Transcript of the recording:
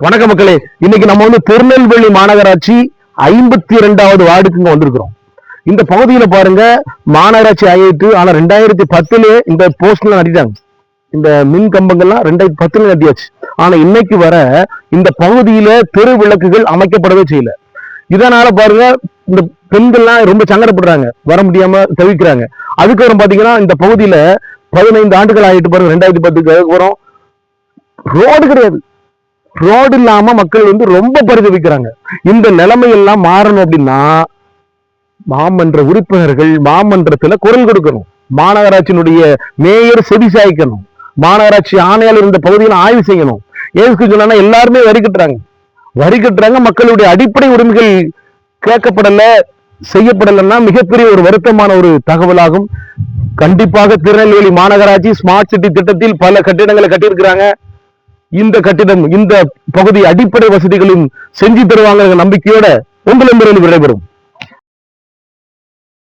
வணக்க மக்களே. இன்னைக்கு நம்ம வந்து திருநெல்வேலி மாநகராட்சி ஐம்பத்தி இரண்டாவது வார்டுக்குங்க வந்திருக்கிறோம். இந்த பகுதியில பாருங்க மாநகராட்சி ஆயிட்டு ஆனா ரெண்டாயிரத்தி பத்துல இந்த போஸ்ட்ல நட்டிட்டாங்க இந்த மின் கம்பங்கள்லாம் ரெண்டாயிரத்தி பத்துல நட்டியாச்சு ஆனா இன்னைக்கு வர இந்த பகுதியில தெரு விளக்குகள் அமைக்கப்படவே செய்யல. இதனால பாருங்க இந்த பெண்கள்லாம் ரொம்ப சங்கடப்படுறாங்க. வர முடியாம தவிக்கிறாங்க. அதுக்கப்புறம் பாத்தீங்கன்னா இந்த பகுதியில பதினைந்து ஆண்டுகள் ஆகிட்டு பாருங்க ரெண்டாயிரத்தி பத்துக்கு அதுக்கப்புறம் ரோடு கிடையாது. ரோடு இல்லாம மக்கள் வந்து ரொம்ப பரிதவிக்கிறாங்க. இந்த நிலைமை எல்லாம் மாறணும் அப்படின்னா மாமன்ற உறுப்பினர்கள் மாமன்றத்துல குரல் கொடுக்கணும். மாநகராட்சியினுடைய மேயர் செவி சாய்க்கணும். மாநகராட்சி ஆணையாளர் இந்த பகுதியில் ஆய்வு செய்யணும். ஏதுக்கு சொன்னா எல்லாருமே வரி கட்டுறாங்க. வரி கட்டுறாங்க மக்களுடைய அடிப்படை உரிமைகள் கேட்கப்படல செய்யப்படலைன்னா மிகப்பெரிய ஒரு வருத்தமான ஒரு தகவலாகும். கண்டிப்பாக திருநெல்வேலி மாநகராட்சி ஸ்மார்ட் சிட்டி திட்டத்தில் பல கட்டிடங்களை கட்டியிருக்கிறாங்க. இந்த கட்டிடம் இந்த பகுதி அடிப்படை வசதிகளும் செஞ்சு தருவாங்க நம்பிக்கையோட உங்களிடமிருந்து விடைபெறும்.